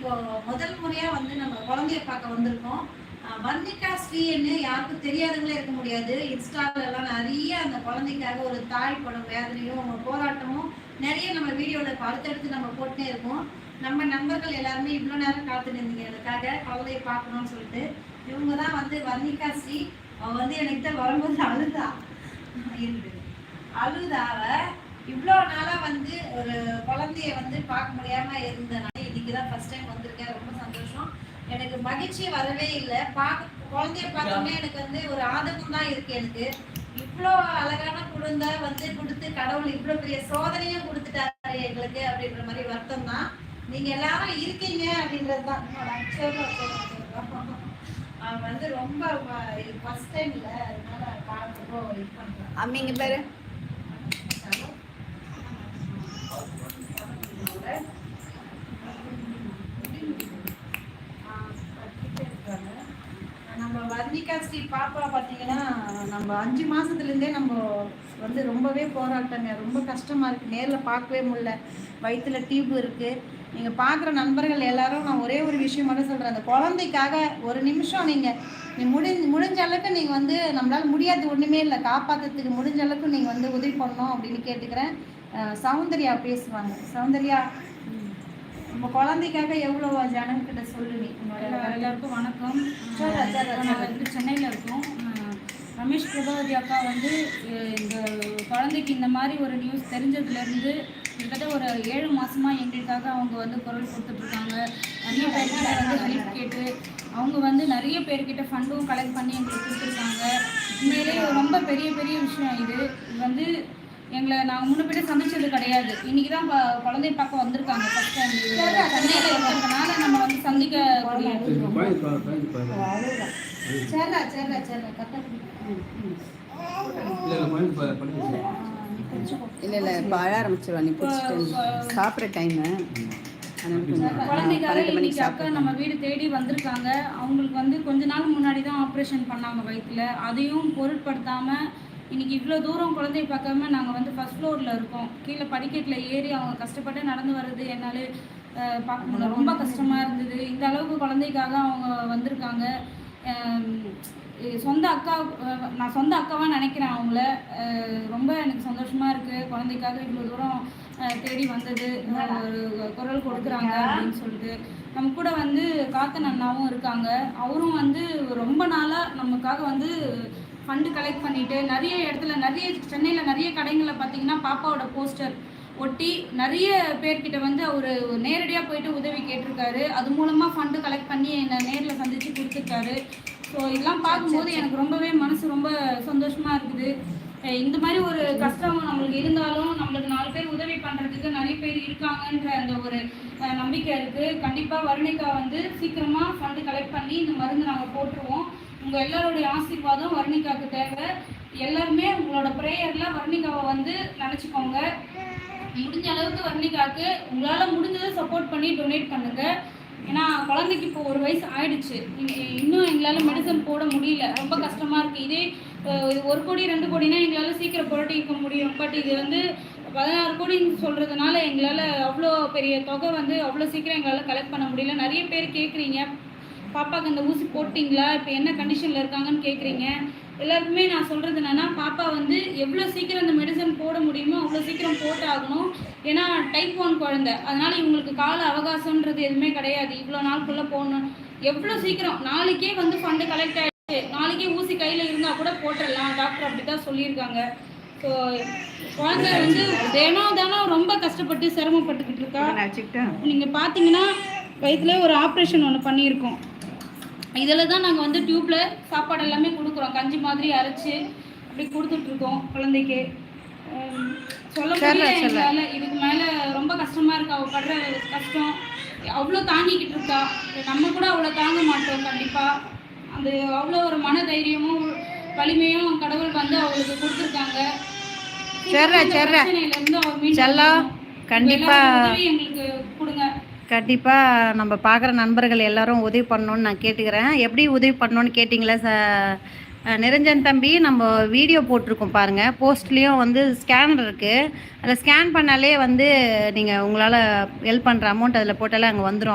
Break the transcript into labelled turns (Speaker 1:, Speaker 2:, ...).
Speaker 1: இப்போ முதல் முறையா வந்து நம்ம குழந்தைய பார்க்க வந்திருக்கோம். வர்ணிகா ஸ்ரீன்னு யாருக்கும் தெரியாதவங்களே இருக்க முடியாது. இன்ஸ்டால எல்லாம் நிறைய அந்த குழந்தைக்காக ஒரு தாய் படம் வேதனையும் போராட்டமும் நிறைய நம்ம வீடியோல இப்ப அடுத்தடுத்து நம்ம போட்டுனே இருக்கோம். நம்ம நண்பர்கள் எல்லாருமே இவ்வளோ நேரம் காத்துட்டு இருந்தீங்க எனக்காக குழந்தைய பார்க்கணும்னு சொல்லிட்டு இவங்க தான் வந்து வர்ணிகா ஸ்ரீ. அவ வந்து எனக்கு தான் வரும்போது அழுதா. இருக்குது அழுதாவை இவ்வளோ நாளாக வந்து ஒரு குழந்தைய வந்து பார்க்க முடியாம இருந்தனா இன்னைக்கு தான் ஃபர்ஸ்ட் டைம் வந்திருக்கேன். ரொம்ப சந்தோஷம். எனக்கு மகிழ்ச்சி வரவே இல்லை. பார்க்க குழந்தைய பார்த்தோன்னே எனக்கு வந்து ஒரு ஆதங்கம் தான் இருக்கு எனக்கு. இவ்வளோ அழகான குழந்தை வந்து கொடுத்து கடவுள் இவ்வளோ பெரிய சோதனையும் கொடுத்துட்டாரு எங்களுக்கு அப்படின்ற மாதிரி வருத்தம் தான். நீங்க எல்லாரும் இருக்கீங்க அப்படின்றது தான். சொல்றோம் அவன் வந்து ரொம்ப ஃபர்ஸ்ட் டைம் இல்லை. அதனால பார்க்க இது பண்ணுறேன்
Speaker 2: அம்மிங்க பேரு
Speaker 1: நம்ம வர்ணிகா பாப்பா பார்த்தீங்கன்னா நம்ம அஞ்சு மாதத்துலேருந்தே நம்ம வந்து ரொம்பவே போராட்டங்க. ரொம்ப கஷ்டமாக இருக்குது நேரில் பார்க்கவே முடியல. வயிற்றில் டியூப் இருக்குது நீங்கள் பார்க்குற நண்பர்கள் எல்லாரும் நான் ஒரே ஒரு விஷயம் மட்டும் சொல்கிறேன் அந்த குழந்தைக்காக ஒரு நிமிஷம் நீங்கள் நீ முடிஞ்ச முடிஞ்ச அளவுக்கு நீங்கள் வந்து நம்மளால் முடியாது ஒன்றுமே இல்லை. காப்பாற்றுறதுக்கு முடிஞ்ச அளவுக்கு நீங்கள் வந்து உதவி பண்ணணும் அப்படின்னு கேட்டுக்கிறேன். சௌந்தர்யா பேசுவாங்க. சௌந்தர்யா நம்ம குழந்தைக்காக எவ்வளோ ஜனங்கிட்ட சொல்லு நீ? உன்னோட
Speaker 3: எல்லா- எல்லாருக்கும் வணக்கம். நாங்கள் வந்து சென்னையில் இருக்கோம். ரமேஷ் பிரபாவதி அக்கா வந்து இந்த குழந்தைக்கு இந்த மாதிரி ஒரு நியூஸ் தெரிஞ்சதுலேருந்து கிட்டத்தட்ட ஒரு ஏழு மாசமா எங்களுக்காக அவங்க வந்து குரல் கொடுத்துட்ருக்காங்க. நிறைய பேர்கிட்ட வந்து ஹெல்ப் கேட்டு அவங்க வந்து நிறைய பேர்கிட்ட ஃபண்டும் கலெக்ட் பண்ணி எங்களுக்கு கொடுத்துருக்காங்க. உண்மையிலேயே ரொம்ப பெரிய பெரிய விஷயம் இது. இது வந்து எங்களை நாங்கள் முன்ன சந்திச்சது கிடையாது. இன்னைக்கு தான் குழந்தைய பார்க்க வந்திருக்காங்க. ஃபஸ்ட் டைம் சென்னையில் இருக்கிறதுனால நம்ம வந்து சந்திக்கக்கூடிய
Speaker 1: சரிடா சரிடா சரிடா
Speaker 2: இல்லை இல்லை இப்போ அழ ஆரம்பிச்சிருவா. நீ சாப்பிட்ற டைமு
Speaker 3: குழந்தைக்காக இன்னைக்கு அக்கா நம்ம வீடு தேடி வந்திருக்காங்க. அவங்களுக்கு வந்து கொஞ்ச நாள் முன்னாடி தான் ஆப்ரேஷன் பண்ணாங்க வயிற்றுல அதையும் பொருட்படுத்தாம இன்றைக்கி இவ்வளோ தூரம் குழந்தைய பார்க்காம நாங்கள் வந்து ஃபஸ்ட் ஃப்ளோரில் இருக்கோம். கீழே படிக்கட்டில் ஏறி அவங்க கஷ்டப்பட்டு நடந்து வர்றது என்னால் பார்க்க முடியல ரொம்ப கஷ்டமாக இருந்தது. இந்த அளவுக்கு குழந்தைக்காக அவங்க வந்திருக்காங்க. சொந்த அக்கா நான் சொந்த அக்காவாக நினைக்கிறேன் அவங்கள. ரொம்ப எனக்கு சந்தோஷமாக இருக்குது குழந்தைக்காக இவ்வளோ தூரம் தேடி வந்தது. ஒரு குரல் கொடுக்குறாங்க அப்படின்னு சொல்லிட்டு. நம்ம கூட வந்து காத்தன் அண்ணாவும் இருக்காங்க. அவரும் வந்து ரொம்ப நாளாக நமக்காக வந்து ஃபண்டு கலெக்ட் பண்ணிட்டு நிறைய இடத்துல நிறைய சென்னையில் நிறைய கடைகளில் பார்த்தீங்கன்னா பாப்பாவோட போஸ்டர் ஒட்டி நிறைய பேர்கிட்ட வந்து அவர் நேரடியாக போயிட்டு உதவி கேட்டிருக்காரு. அது மூலமாக ஃபண்டு கலெக்ட் பண்ணி என்னை நேரில் சந்திச்சு கொடுத்துருக்காரு. ஸோ இதெல்லாம் பார்க்கும்போது எனக்கு ரொம்பவே மனசு ரொம்ப சந்தோஷமாக இருக்குது. இந்த மாதிரி ஒரு கஷ்டம் நம்மளுக்கு இருந்தாலும் நம்மளுக்கு நாலு பேர் உதவி பண்ணுறதுக்கு நிறைய பேர் இருக்காங்கன்ற அந்த ஒரு நம்பிக்கை இருக்குது கண்டிப்பாக வருணிகா வந்து சீக்கிரமாக ஃபண்டு கலெக்ட் பண்ணி இந்த மருந்து நாங்கள் போட்டுருவோம். உங்கள் எல்லாருடைய ஆசீர்வாதம் வர்ணிகாவுக்கு தேவை. எல்லாருமே உங்களோட ப்ரேயரில் வர்ணிகாவை வந்து நினச்சிக்கோங்க. முடிஞ்ச அளவுக்கு வர்ணிகாவுக்கு உங்களால் முடிஞ்சதை சப்போர்ட் பண்ணி டொனேட் பண்ணுங்க. ஏன்னா குழந்தைக்கு இப்போ ஒரு வயசு ஆயிடுச்சு. இன்னும் எங்களால் மெடிசன் போட முடியல. ரொம்ப கஷ்டமாக இருக்குது இதே ஒரு கோடி ரெண்டு கோடினா எங்களால் சீக்கிரம் புரட்டிக்க முடியும். பட் இது வந்து பதினாறு கோடின்னு சொல்கிறதுனால எங்களால் அவ்வளோ பெரிய தொகை வந்து அவ்வளோ சீக்கிரம் எங்களால் கலெக்ட் பண்ண முடியல. நிறைய பேர் கேட்குறீங்க பாப்பாக்கு இந்த ஊசி போட்டிங்களா? இப்போ என்ன கண்டிஷனில் இருக்காங்கன்னு கேட்குறீங்க எல்லாருக்குமே நான் சொல்கிறது என்னென்னா பாப்பா வந்து எவ்வளோ சீக்கிரம் இந்த மெடிசன் போட முடியுமோ அவ்வளோ சீக்கிரம் போட்டாகணும் ஏன்னா டைப் ஒன் குழந்தை. அதனால் இவங்களுக்கு கால அவகாசம்ன்றது எதுவுமே கிடையாது. இவ்வளோ நாளுக்குள்ளே போகணும் எவ்வளோ சீக்கிரம்? நாளைக்கே வந்து ஃபண்டு கலெக்ட் ஆகிடுச்சு நாளைக்கே ஊசி கையில் இருந்தால் கூட போட்டுடலாம் டாக்டர் அப்படி தான் சொல்லியிருக்காங்க. ஸோ குழந்தை வந்து தினம் தினம் ரொம்ப கஷ்டப்பட்டு சிரமப்பட்டுக்கிட்டு இருக்கா. நீங்கள் பார்த்தீங்கன்னா வயிற்றுல ஒரு ஆப்ரேஷன் ஒன்று பண்ணியிருக்கோம். இதில் தான் நாங்கள் வந்து டியூப்பில் சாப்பாடு எல்லாமே கொடுக்குறோம். கஞ்சி மாதிரி அரைச்சி அப்படி கொடுத்துட்ருக்கோம் குழந்தைக்கு. சொல்ல முடியல எங்களால் இதுக்கு மேலே ரொம்ப கஷ்டமாக இருக்கு? அவள் படுற கஷ்டம். அவ்வளோ தாங்கிக்கிட்டு இருக்கா. நம்ம கூட அவ்வளோ தாங்க மாட்டோம் கண்டிப்பாக அது அவ்வளோ ஒரு மன தைரியமும் வலிமையும் கடவுள் வந்து அவளுக்கு கொடுத்துருக்காங்க.
Speaker 2: சரிடா, சரிடா.
Speaker 3: பிரச்சனையிலேருந்து அவள் மீண்டு
Speaker 2: செல்லம்,
Speaker 3: வரணும்.
Speaker 2: கண்டிப்பா.
Speaker 3: எல்லாரும் உதவி எங்களுக்கு கொடுங்க.
Speaker 1: கண்டிப்பாக நம்ம பார்க்குற நண்பர்கள் எல்லாரும் உதவி பண்ணணும்னு நான் கேட்டுக்கிறேன். எப்படி உதவி பண்ணணும்னு கேட்டிங்களா ச நிரஞ்சன் தம்பி நம்ம வீடியோ போட்டிருக்கோம் பாருங்கள் போஸ்ட்லேயும் வந்து ஸ்கேனர் இருக்குது அதில் ஸ்கேன் பண்ணாலே வந்து நீங்கள் உங்களால் ஹெல்ப் பண்ணுற அமௌண்ட் அதில் போட்டாலே அங்கே வந்துடும்